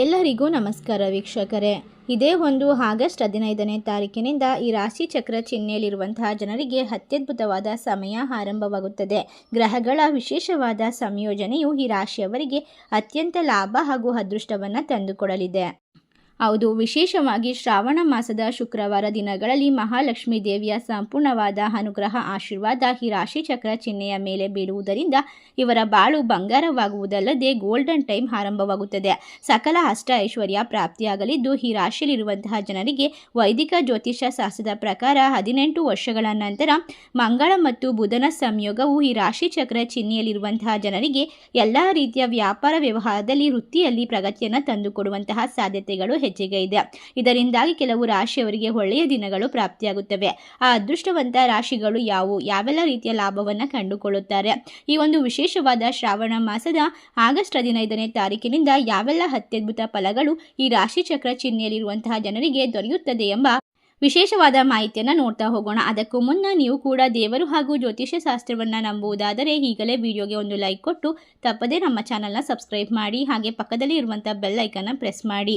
ಎಲ್ಲರಿಗೂ ನಮಸ್ಕಾರ ವೀಕ್ಷಕರೇ. ಇದೇ ಒಂದು ಆಗಸ್ಟ್ ಹದಿನೈದನೇ ತಾರೀಕಿನಿಂದ ಈ ರಾಶಿ ಚಕ್ರ ಚಿಹ್ನೆಯಲ್ಲಿರುವಂತಹ ಜನರಿಗೆ ಅತ್ಯದ್ಭುತವಾದ ಸಮಯ ಆರಂಭವಾಗುತ್ತದೆ. ಗ್ರಹಗಳ ವಿಶೇಷವಾದ ಸಂಯೋಜನೆಯು ಈ ರಾಶಿಯವರಿಗೆ ಅತ್ಯಂತ ಲಾಭ ಹಾಗೂ ಅದೃಷ್ಟವನ್ನು ತಂದುಕೊಡಲಿದೆ. ಹೌದು, ವಿಶೇಷವಾಗಿ ಶ್ರಾವಣ ಮಾಸದ ಶುಕ್ರವಾರ ದಿನಗಳಲ್ಲಿ ಮಹಾಲಕ್ಷ್ಮೀ ದೇವಿಯ ಸಂಪೂರ್ಣವಾದ ಅನುಗ್ರಹ, ಆಶೀರ್ವಾದ ಈ ರಾಶಿ ಚಕ್ರ ಚಿಹ್ನೆಯ ಮೇಲೆ ಬೀಳುವುದರಿಂದ ಇವರ ಬಾಳು ಬಂಗಾರವಾಗುವುದಲ್ಲದೆ ಗೋಲ್ಡನ್ ಟೈಮ್ ಆರಂಭವಾಗುತ್ತದೆ. ಸಕಲ ಅಷ್ಟ ಐಶ್ವರ್ಯ ಪ್ರಾಪ್ತಿಯಾಗಲಿದ್ದು ಈ ರಾಶಿಯಲ್ಲಿರುವಂತಹ ಜನರಿಗೆ ವೈದಿಕ ಜ್ಯೋತಿಷ ಶಾಸ್ತ್ರದ ಪ್ರಕಾರ ಹದಿನೆಂಟು ವರ್ಷಗಳ ನಂತರ ಮಂಗಳ ಮತ್ತು ಬುಧನ ಸಂಯೋಗವು ಈ ರಾಶಿ ಚಕ್ರ ಚಿಹ್ನೆಯಲ್ಲಿರುವಂತಹ ಜನರಿಗೆ ಎಲ್ಲ ರೀತಿಯ ವ್ಯಾಪಾರ ವ್ಯವಹಾರದಲ್ಲಿ ವೃತ್ತಿಯಲ್ಲಿ ಪ್ರಗತಿಯನ್ನು ತಂದುಕೊಡುವಂತಹ ಸಾಧ್ಯತೆಗಳು ಹೆಚ್ಚಿಗೆ ಇದೆ. ಇದರಿಂದಾಗಿ ಕೆಲವು ರಾಶಿಯವರಿಗೆ ಒಳ್ಳೆಯ ದಿನಗಳು ಪ್ರಾಪ್ತಿಯಾಗುತ್ತವೆ. ಆ ಅದೃಷ್ಟವಂತ ರಾಶಿಗಳು ಯಾವುವು? ಯಾವೆಲ್ಲ ರೀತಿಯ ಲಾಭವನ್ನು ಕಂಡುಕೊಳ್ಳುತ್ತಾರೆ? ಈ ಒಂದು ವಿಶೇಷವಾದ ಶ್ರಾವಣ ಮಾಸದ ಆಗಸ್ಟ್ ಹದಿನೈದನೇ ತಾರೀಕಿನಿಂದ ಯಾವೆಲ್ಲ ಅತ್ಯದ್ಭುತ ಫಲಗಳು ಈ ರಾಶಿ ಚಕ್ರ ಚಿಹ್ನೆಯಲ್ಲಿರುವಂತಹ ಜನರಿಗೆ ದೊರೆಯುತ್ತದೆ ಎಂಬ ವಿಶೇಷವಾದ ಮಾಹಿತಿಯನ್ನು ನೋಡ್ತಾ ಹೋಗೋಣ. ಅದಕ್ಕೂ ಮುನ್ನ ನೀವು ಕೂಡ ದೇವರು ಹಾಗೂ ಜ್ಯೋತಿಷ್ಯ ಶಾಸ್ತ್ರವನ್ನು ನಂಬುವುದಾದರೆ ಈಗಲೇ ವಿಡಿಯೋಗೆ ಒಂದು ಲೈಕ್ ಕೊಟ್ಟು ತಪ್ಪದೇ ನಮ್ಮ ಚಾನಲ್ನ ಸಬ್ಸ್ಕ್ರೈಬ್ ಮಾಡಿ ಹಾಗೆ ಪಕ್ಕದಲ್ಲಿ ಇರುವಂಥ ಬೆಲ್ ಐಕನ್ನ ಪ್ರೆಸ್ ಮಾಡಿ.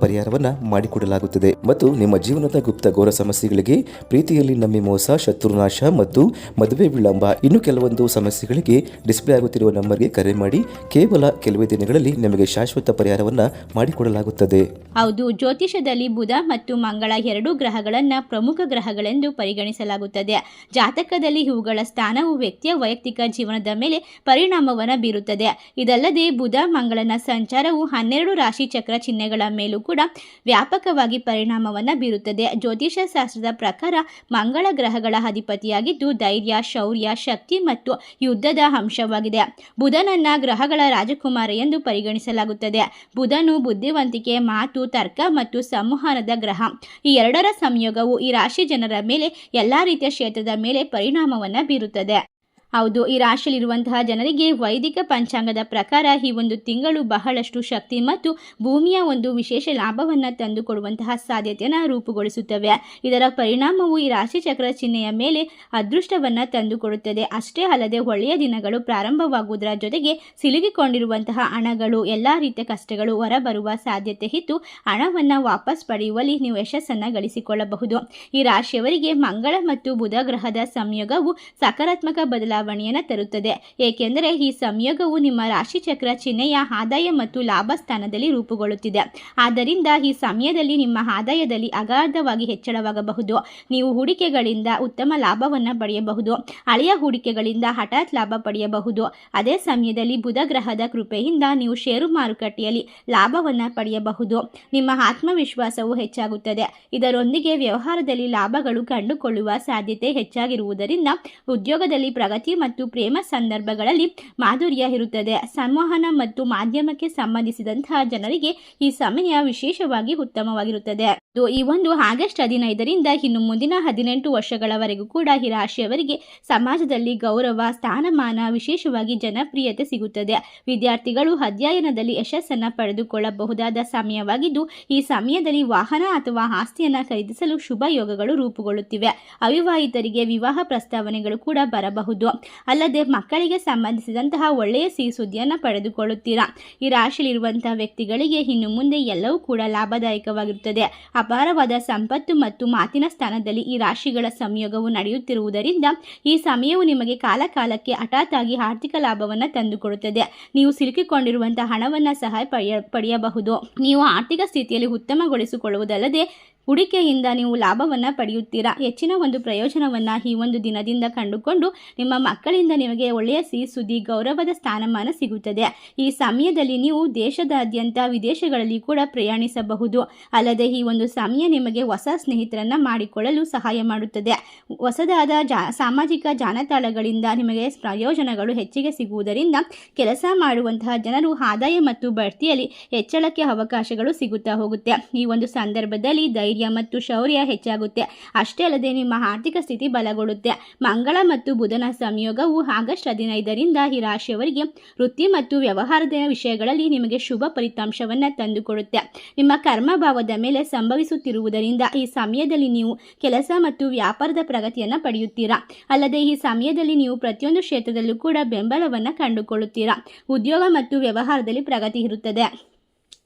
ಪರಿಹಾರವನ್ನ ಮಾಡಿಕೊಡಲಾಗುತ್ತದೆ. ಮತ್ತು ನಿಮ್ಮ ಜೀವನದ ಗುಪ್ತ ಘೋರ ಸಮಸ್ಯೆಗಳಿಗೆ, ಪ್ರೀತಿಯಲ್ಲಿ ನಮ್ಮಿ ಮೋಸ, ಶತ್ರುನಾಶ ಮತ್ತು ಮದುವೆ ವಿಳಂಬ ಇನ್ನು ಕೆಲವೊಂದು ಸಮಸ್ಯೆಗಳಿಗೆ ಡಿಸ್ಪ್ಲೇ ಆಗುತ್ತಿರುವ ನಂಬರ್ಗೆ ಕರೆ ಮಾಡಿ, ಕೇವಲ ಕೆಲವೇ ದಿನಗಳಲ್ಲಿ ನಿಮಗೆ ಶಾಶ್ವತ ಪರಿಹಾರವನ್ನ ಮಾಡಿಕೊಡಲಾಗುತ್ತದೆ. ಹೌದು, ಜ್ಯೋತಿಷದಲ್ಲಿ ಬುಧ ಮತ್ತು ಮಂಗಳ ಎರಡೂ ಗ್ರಹಗಳನ್ನ ಪ್ರಮುಖ ಗ್ರಹಗಳೆಂದು ಪರಿಗಣಿಸಲಾಗುತ್ತದೆ. ಜಾತಕದಲ್ಲಿ ಇವುಗಳ ಸ್ಥಾನವು ವ್ಯಕ್ತಿಯ ವೈಯಕ್ತಿಕ ಜೀವನದ ಮೇಲೆ ಪರಿಣಾಮವನ್ನು ಬೀರುತ್ತದೆ. ಇದಲ್ಲದೆ ಬುಧ, ಮಂಗಳನ ಸಂಚಾರವು ಹನ್ನೆರಡು ರಾಶಿ ಚಕ್ರ ಚಿಹ್ನೆಗಳ ಮೇಲೂ ಕೂಡ ವ್ಯಾಪಕವಾಗಿ ಪರಿಣಾಮವನ್ನು ಬೀರುತ್ತದೆ. ಜ್ಯೋತಿಷ ಶಾಸ್ತ್ರದ ಪ್ರಕಾರ ಮಂಗಳ ಗ್ರಹಗಳ ಅಧಿಪತಿಯಾಗಿದ್ದು ಧೈರ್ಯ, ಶೌರ್ಯ, ಶಕ್ತಿ ಮತ್ತು ಯುದ್ಧದ ಅಂಶವಾಗಿದೆ. ಬುಧನನ್ನ ಗ್ರಹಗಳ ರಾಜಕುಮಾರ ಎಂದು ಪರಿಗಣಿಸಲಾಗುತ್ತದೆ. ಬುಧನು ಬುದ್ಧಿವಂತಿಕೆ, ಮಾತು, ತರ್ಕ ಮತ್ತು ಸಂವಹನದ ಗ್ರಹ. ಈ ಎರಡರ ಸಂಯೋಗವು ಈ ರಾಶಿ ಜನರ ಮೇಲೆ ಎಲ್ಲ ರೀತಿಯ ಕ್ಷೇತ್ರದ ಮೇಲೆ ಪರಿಣಾಮವನ್ನು ಬೀರುತ್ತದೆ. ಹೌದು, ಈ ರಾಶಿಯಲ್ಲಿರುವಂತಹ ಜನರಿಗೆ ವೈದಿಕ ಪಂಚಾಂಗದ ಪ್ರಕಾರ ಈ ಒಂದು ತಿಂಗಳು ಬಹಳಷ್ಟು ಶಕ್ತಿ ಮತ್ತು ಭೂಮಿಯ ಒಂದು ವಿಶೇಷ ಲಾಭವನ್ನು ತಂದುಕೊಡುವಂತಹ ಸಾಧ್ಯತೆಯನ್ನು ರೂಪುಗೊಳಿಸುತ್ತವೆ. ಇದರ ಪರಿಣಾಮವು ಈ ರಾಶಿ ಚಕ್ರ ಚಿಹ್ನೆಯ ಮೇಲೆ ಅದೃಷ್ಟವನ್ನು ತಂದುಕೊಡುತ್ತದೆ. ಅಷ್ಟೇ ಅಲ್ಲದೆ ಒಳ್ಳೆಯ ದಿನಗಳು ಪ್ರಾರಂಭವಾಗುವುದರ ಜೊತೆಗೆ ಸಿಲುಗಿಕೊಂಡಿರುವಂತಹ ಹಣಗಳು, ಎಲ್ಲ ರೀತಿಯ ಕಷ್ಟಗಳು ಹೊರಬರುವ ಸಾಧ್ಯತೆ ಇತ್ತು ಹಣವನ್ನು ವಾಪಸ್ ಪಡೆಯುವಲ್ಲಿ ನೀವು ಯಶಸ್ಸನ್ನು ಗಳಿಸಿಕೊಳ್ಳಬಹುದು. ಈ ರಾಶಿಯವರಿಗೆ ಮಂಗಳ ಮತ್ತು ಬುಧ ಗ್ರಹದ ಸಂಯೋಗವು ಸಕಾರಾತ್ಮಕ ಬದಲಾವಣೆಯನ್ನು ತರುತ್ತದೆ. ಏಕೆಂದರೆ ಈ ಸಂಯೋಗವು ನಿಮ್ಮ ರಾಶಿ ಚಕ್ರ ಚಿಹ್ನೆಯ ಆದಾಯ ಮತ್ತು ಲಾಭ ಸ್ಥಾನದಲ್ಲಿ ರೂಪುಗೊಳ್ಳುತ್ತಿದೆ. ಆದ್ದರಿಂದ ಈ ಸಮಯದಲ್ಲಿ ನಿಮ್ಮ ಆದಾಯದಲ್ಲಿ ಅಗಾಧವಾಗಿ ಹೆಚ್ಚಳವಾಗಬಹುದು. ನೀವು ಹೂಡಿಕೆಗಳಿಂದ ಉತ್ತಮ ಲಾಭವನ್ನು ಪಡೆಯಬಹುದು. ಹಳೆಯ ಹೂಡಿಕೆಗಳಿಂದ ಹಠಾತ್ ಲಾಭ ಪಡೆಯಬಹುದು. ಅದೇ ಸಮಯದಲ್ಲಿ ಬುಧ ಗ್ರಹದ ಕೃಪೆಯಿಂದ ನೀವು ಷೇರು ಮಾರುಕಟ್ಟೆಯಲ್ಲಿ ಲಾಭವನ್ನು ಪಡೆಯಬಹುದು. ನಿಮ್ಮ ಆತ್ಮವಿಶ್ವಾಸವು ಹೆಚ್ಚಾಗುತ್ತದೆ. ಇದರೊಂದಿಗೆ ವ್ಯವಹಾರದಲ್ಲಿ ಲಾಭಗಳು ಕಂಡುಕೊಳ್ಳುವ ಸಾಧ್ಯತೆ ಹೆಚ್ಚಾಗಿರುವುದರಿಂದ ಉದ್ಯೋಗದಲ್ಲಿ ಪ್ರಗತಿ ಮತ್ತು ಪ್ರೇಮ ಸಂದರ್ಭಗಳಲ್ಲಿ ಮಾಧುರ್ಯ ಇರುತ್ತದೆ. ಸಂವಹನ ಮತ್ತು ಮಾಧ್ಯಮಕ್ಕೆ ಸಂಬಂಧಿಸಿದಂತಹ ಜನರಿಗೆ ಈ ಸಮಯ ವಿಶೇಷವಾಗಿ ಉತ್ತಮವಾಗಿರುತ್ತದೆ. ಈ ಒಂದು ಆಗಸ್ಟ್ ಹದಿನೈದರಿಂದ ಇನ್ನು ಮುಂದಿನ ಹದಿನೆಂಟು ವರ್ಷಗಳವರೆಗೂ ಕೂಡ ಈ ರಾಶಿಯವರಿಗೆ ಸಮಾಜದಲ್ಲಿ ಗೌರವ, ಸ್ಥಾನಮಾನ ವಿಶೇಷವಾಗಿ ಜನಪ್ರಿಯತೆ ಸಿಗುತ್ತದೆ. ವಿದ್ಯಾರ್ಥಿಗಳು ಅಧ್ಯಯನದಲ್ಲಿ ಯಶಸ್ಸನ್ನು ಪಡೆದುಕೊಳ್ಳಬಹುದಾದ ಸಮಯವಾಗಿದ್ದು, ಈ ಸಮಯದಲ್ಲಿ ವಾಹನ ಅಥವಾ ಆಸ್ತಿಯನ್ನು ಖರೀದಿಸಲು ಶುಭ ಯೋಗಗಳು ರೂಪುಗೊಳ್ಳುತ್ತಿವೆ. ಅವಿವಾಹಿತರಿಗೆ ವಿವಾಹ ಪ್ರಸ್ತಾವನೆಗಳು ಕೂಡ ಬರಬಹುದು. ಅಲ್ಲದೆ ಮಕ್ಕಳಿಗೆ ಸಂಬಂಧಿಸಿದಂತಹ ಒಳ್ಳೆಯ ಸಿಹಿ ಸುದ್ದಿಯನ್ನು ಪಡೆದುಕೊಳ್ಳುತ್ತೀರಾ? ಈ ರಾಶಿಯಲ್ಲಿರುವಂತಹ ವ್ಯಕ್ತಿಗಳಿಗೆ ಇನ್ನು ಮುಂದೆ ಎಲ್ಲವೂ ಕೂಡ ಲಾಭದಾಯಕವಾಗಿರುತ್ತದೆ. ಅಪಾರವಾದ ಸಂಪತ್ತು ಮತ್ತು ಮಾತಿನ ಸ್ಥಾನದಲ್ಲಿ ಈ ರಾಶಿಗಳ ಸಂಯೋಗವು ನಡೆಯುತ್ತಿರುವುದರಿಂದ ಈ ಸಮಯವು ನಿಮಗೆ ಕಾಲಕಾಲಕ್ಕೆ ಹಠಾತ್ ಆಗಿ ಆರ್ಥಿಕ ಲಾಭವನ್ನು ತಂದುಕೊಡುತ್ತದೆ. ನೀವು ಸಿಲುಕಿಕೊಂಡಿರುವಂತಹ ಹಣವನ್ನು ಸಹ ಪಡೆಯ, ಪಡೆಯಬಹುದು. ನೀವು ಆರ್ಥಿಕ ಸ್ಥಿತಿಯಲ್ಲಿ ಉತ್ತಮಗೊಳಿಸಿಕೊಳ್ಳುವುದಲ್ಲದೆ ಹೂಡಿಕೆಯಿಂದ ನೀವು ಲಾಭವನ್ನು ಪಡೆಯುತ್ತೀರಾ? ಹೆಚ್ಚಿನ ಒಂದು ಪ್ರಯೋಜನವನ್ನು ಈ ಒಂದು ದಿನದಿಂದ ಕಂಡುಕೊಂಡು ನಿಮ್ಮ ಮಕ್ಕಳಿಂದ ನಿಮಗೆ ಒಳ್ಳೆಯ ಸಿಹಿ ಸುದ್ದಿ, ಗೌರವದ ಸ್ಥಾನಮಾನ ಸಿಗುತ್ತದೆ. ಈ ಸಮಯದಲ್ಲಿ ನೀವು ದೇಶದಾದ್ಯಂತ ವಿದೇಶಗಳಲ್ಲಿ ಕೂಡ ಪ್ರಯಾಣಿಸಬಹುದು. ಅಲ್ಲದೆ ಈ ಒಂದು ಸಮಯ ನಿಮಗೆ ಹೊಸ ಸ್ನೇಹಿತರನ್ನು ಮಾಡಿಕೊಳ್ಳಲು ಸಹಾಯ ಮಾಡುತ್ತದೆ. ಹೊಸದಾದ ಜಾ, ಸಾಮಾಜಿಕ ಜಾಲತಾಣಗಳಿಂದ ನಿಮಗೆ ಪ್ರಯೋಜನಗಳು ಹೆಚ್ಚಿಗೆ ಸಿಗುವುದರಿಂದ ಕೆಲಸ ಮಾಡುವಂತಹ ಜನರು ಆದಾಯ ಮತ್ತು ಬಡ್ತಿಯಲ್ಲಿ ಹೆಚ್ಚಳಕ್ಕೆ ಅವಕಾಶಗಳು ಸಿಗುತ್ತಾ ಹೋಗುತ್ತೆ. ಈ ಒಂದು ಸಂದರ್ಭದಲ್ಲಿ ಧೈರ್ಯ ಮತ್ತು ಶೌರ್ಯ ಹೆಚ್ಚಾಗುತ್ತೆ. ಅಷ್ಟೇ ಅಲ್ಲದೆ ನಿಮ್ಮ ಆರ್ಥಿಕ ಸ್ಥಿತಿ ಬಲಗೊಳ್ಳುತ್ತೆ. ಮಂಗಳ ಮತ್ತು ಬುಧನ ಸಂಯೋಗವು ಆಗಸ್ಟ್ ಹದಿನೈದರಿಂದ ಈ ರಾಶಿಯವರಿಗೆ ವೃತ್ತಿ ಮತ್ತು ವ್ಯವಹಾರದ ವಿಷಯಗಳಲ್ಲಿ ನಿಮಗೆ ಶುಭ ಫಲಿತಾಂಶವನ್ನು ತಂದುಕೊಡುತ್ತೆ. ನಿಮ್ಮ ಕರ್ಮಭಾವದ ಮೇಲೆ ಸಂಭವಿಸುತ್ತಿರುವುದರಿಂದ ಈ ಸಮಯದಲ್ಲಿ ನೀವು ಕೆಲಸ ಮತ್ತು ವ್ಯಾಪಾರದ ಪ್ರಗತಿಯನ್ನು ಪಡೆಯುತ್ತೀರಾ? ಅಲ್ಲದೆ ಈ ಸಮಯದಲ್ಲಿ ನೀವು ಪ್ರತಿಯೊಂದು ಕ್ಷೇತ್ರದಲ್ಲೂ ಕೂಡ ಬೆಂಬಲವನ್ನು ಕಂಡುಕೊಳ್ಳುತ್ತೀರಾ? ಉದ್ಯೋಗ ಮತ್ತು ವ್ಯವಹಾರದಲ್ಲಿ ಪ್ರಗತಿ ಇರುತ್ತದೆ.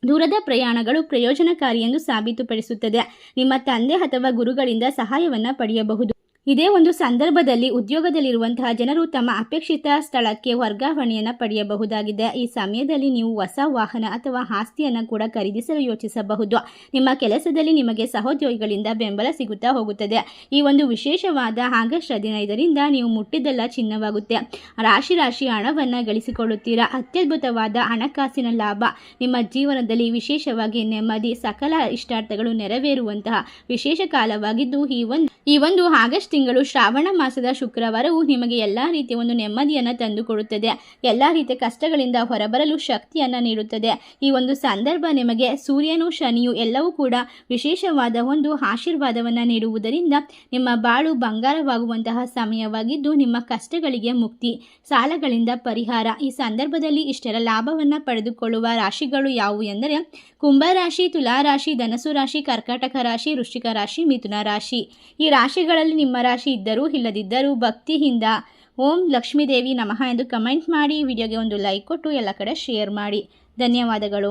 ದೂರದ ಪ್ರಯಾಣಗಳು ಪ್ರಯೋಜನಕಾರಿ ಎಂದು ಸಾಬೀತುಪಡಿಸುತ್ತದೆ. ನಿಮ್ಮ ತಂದೆ ಅಥವಾ ಗುರುಗಳಿಂದ ಸಹಾಯವನ್ನು ಪಡೆಯಬಹುದು. ಇದೇ ಒಂದು ಸಂದರ್ಭದಲ್ಲಿ ಉದ್ಯೋಗದಲ್ಲಿರುವಂತಹ ಜನರು ತಮ್ಮ ಅಪೇಕ್ಷಿತ ಸ್ಥಳಕ್ಕೆ ವರ್ಗಾವಣೆಯನ್ನು ಪಡೆಯಬಹುದಾಗಿದೆ. ಈ ಸಮಯದಲ್ಲಿ ನೀವು ಹೊಸ ವಾಹನ ಅಥವಾ ಆಸ್ತಿಯನ್ನು ಕೂಡ ಖರೀದಿಸಲು ಯೋಚಿಸಬಹುದು. ನಿಮ್ಮ ಕೆಲಸದಲ್ಲಿ ನಿಮಗೆ ಸಹೋದ್ಯೋಗಿಗಳಿಂದ ಬೆಂಬಲ ಸಿಗುತ್ತಾ ಹೋಗುತ್ತದೆ. ಈ ಒಂದು ವಿಶೇಷವಾದ ಆಗಸ್ಟ್ ಹದಿನೈದರಿಂದ ನೀವು ಮುಟ್ಟಿದ್ದೆಲ್ಲ ಚಿನ್ನವಾಗುತ್ತೆ. ರಾಶಿ ರಾಶಿ ಹಣವನ್ನು ಗಳಿಸಿಕೊಳ್ಳುತ್ತೀರಾ? ಅತ್ಯದ್ಭುತವಾದ ಹಣಕಾಸಿನ ಲಾಭ. ನಿಮ್ಮ ಜೀವನದಲ್ಲಿ ವಿಶೇಷವಾಗಿ ನೆಮ್ಮದಿ, ಸಕಲ ಇಷ್ಟಾರ್ಥಗಳು ನೆರವೇರುವಂತಹ ವಿಶೇಷ ಕಾಲವಾಗಿದ್ದು ಈ ಒಂದು ಈ ಒಂದು ಆಗಸ್ಟ್ ತಿಂಗಳು ಶ್ರಾವಣ ಮಾಸದ ಶುಕ್ರವಾರವು ನಿಮಗೆ ಎಲ್ಲ ರೀತಿಯ ಒಂದು ನೆಮ್ಮದಿಯನ್ನು ತಂದುಕೊಡುತ್ತದೆ. ಎಲ್ಲ ರೀತಿಯ ಕಷ್ಟಗಳಿಂದ ಹೊರಬರಲು ಶಕ್ತಿಯನ್ನು ನೀಡುತ್ತದೆ. ಈ ಒಂದು ಸಂದರ್ಭ ನಿಮಗೆ ಸೂರ್ಯನು ಶನಿಯು ಎಲ್ಲವೂ ಕೂಡ ವಿಶೇಷವಾದ ಒಂದು ಆಶೀರ್ವಾದವನ್ನು ನೀಡುವುದರಿಂದ ನಿಮ್ಮ ಬಾಳು ಬಂಗಾರವಾಗುವಂತಹ ಸಮಯವಾಗಿದ್ದು ನಿಮ್ಮ ಕಷ್ಟಗಳಿಗೆ ಮುಕ್ತಿ, ಸಾಲಗಳಿಂದ ಪರಿಹಾರ. ಈ ಸಂದರ್ಭದಲ್ಲಿ ಇಷ್ಟರ ಲಾಭವನ್ನು ಪಡೆದುಕೊಳ್ಳುವ ರಾಶಿಗಳು ಯಾವುವು ಎಂದರೆ ಕುಂಭರಾಶಿ ತುಲಾರಾಶಿ ಧನಸು ರಾಶಿ, ಕರ್ಕಾಟಕ ರಾಶಿ, ವೃಶ್ಚಿಕ ರಾಶಿ, ಮಿಥುನ ರಾಶಿ. ಈ ರಾಶಿಗಳಲ್ಲಿ ನಿಮ್ಮ ರಾಶಿ ಇದ್ದರೂ ಇಲ್ಲದಿದ್ದರೂ ಭಕ್ತಿಯಿಂದ. ಓಂ ಲಕ್ಷ್ಮೀದೇವಿ ನಮಃ ಎಂದು ಕಮೆಂಟ್ ಮಾಡಿ. ವಿಡಿಯೋಗೆ ಒಂದು ಲೈಕ್ ಕೊಟ್ಟು ಎಲ್ಲ ಕಡೆ ಶೇರ್ ಮಾಡಿ. ಧನ್ಯವಾದಗಳು.